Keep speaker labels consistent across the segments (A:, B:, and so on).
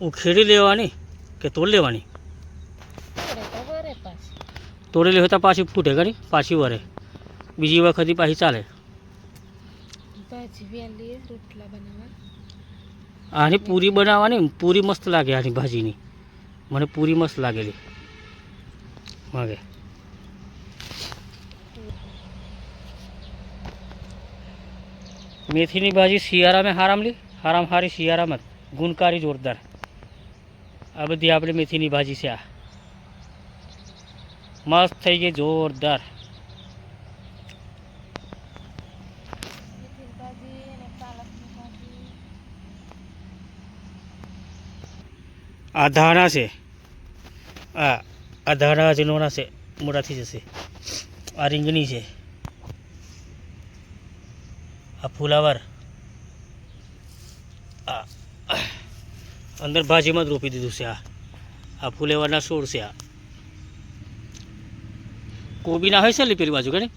A: ઉખેડી લેવાની કે તોડી લેવાની?
B: તોડી
A: તોડેલી હોય તો પાછી ફૂટે ઘણી પાછી વરે. બીજી વખત પાછી ચાલે. આની પૂરી બનાવવાની પૂરી મસ્ત લાગે આની ભાજીની. મને પૂરી મસ્ત લાગેલી. માગે મેથીની ભાજી શિયાળામાં હારામલી હારામ હારી શિયાળામાં જ. ગુણકારી જોરદાર. આ બધી આપણે મેથીની ભાજી છે આ. મસ્ત થઈ ગઈ જોરદાર. આ ધાણા છે. આ આ ધાણા હજી નોના છે મોટાથી જશે. આ રીંગણી છે. આ ફુલાવર. આ અંદર ભાજીમાં જ રોપી દીધું છે આ. આ ફૂલેવાના છોડ છે આ. કોબીના હોય છે પેલી બાજુ
B: ભેગું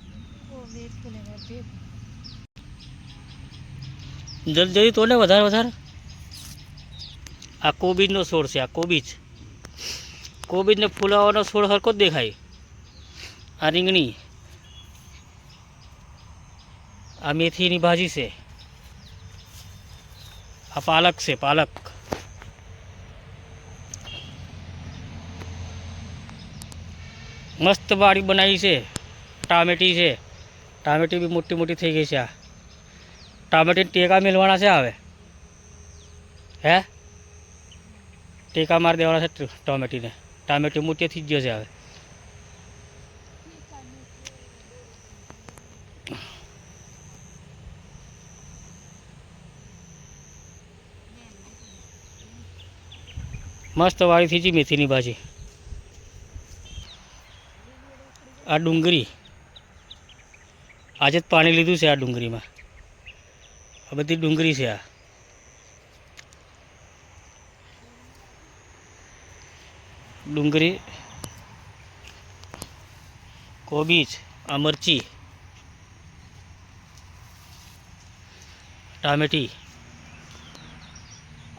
A: જલ્દી જલ્દી ને વધારે વધારે. આ કોબીજનો છોડ છે આ કોબીજ. કોબીજને ફૂલાવાનો છોડ હરકો જ દેખાય. આ રીંગણી. આ મેથીની ભાજી છે. આ પાલક છે પાલક. મસ્ત વાડી બનાવી છે, ટામેટી છે. ટામેટી બી મોટી મોટી થઈ ગઈ છે આ. ટામેટી ટેકા મેળવાના છે હવે. હે? ટેકા મારી દેવાના છે ટ- ટોમેટીને. ટામેટી મોટી થઈ જ ગયો છે હવે. મસ્ત વાળી થઈ ગઈ મેથીની ભાજી. આ ડુંગળી આજે જ પાણી લીધું છે આ ડુંગળીમાં આ બધી ડુંગળી છે આ. ડુંગળી કોબીજ આ મરચી, ટામેટી,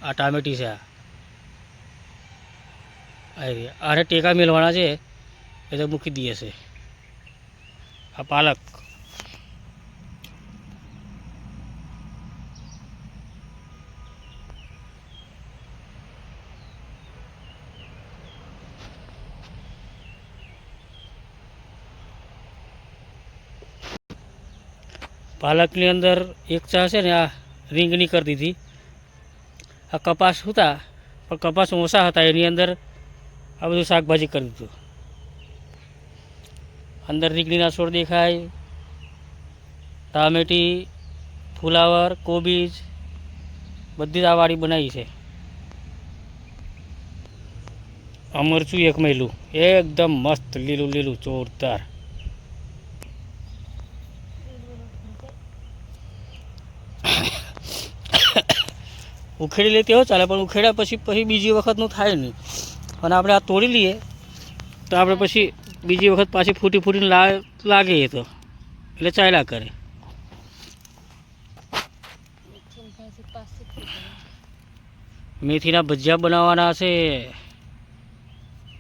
A: આ ટામેટી છે આ. આને ટેકા મેળવાના છે, એ તો મૂકી દઈએ છે. આ પાલક. પાલકની અંદર એક ચા છે ને આ રીંગણી કરી દીધી. આ કપાસ હતા, પણ કપાસ ઓછા હતા. એની અંદર આ બધું શાકભાજી કરી દીધું. અંદર રીંગણીના છોડ દેખાય. ટામેટી ફુલાવર, કોબીજ, બધી જ આ વાડી બનાવી છે. આ મરચું એક મહિલું. એકદમ મસ્ત, લીલું લીલું, જોરદાર. ઉખેડી લેતી હોય ચાલે, પણ ઉખેડ્યા પછી પછી બીજી વખતનું થાય નહીં. અને આપણે આ તોડી લઈએ, તો આપણે પછી બીજી વખત પાછી ફૂટી ફૂટીને લાગે એ તો. એટલે ચાલ્યા કરે. મેથીના ભજીયા બનાવવાના છે.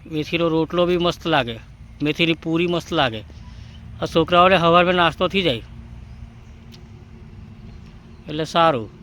A: મેથીનો રોટલો બી મસ્ત લાગે. મેથીની પૂરી મસ્ત લાગે. આ છોકરાઓને સવારમાં નાસ્તો થઈ જાય. એટલે સારું.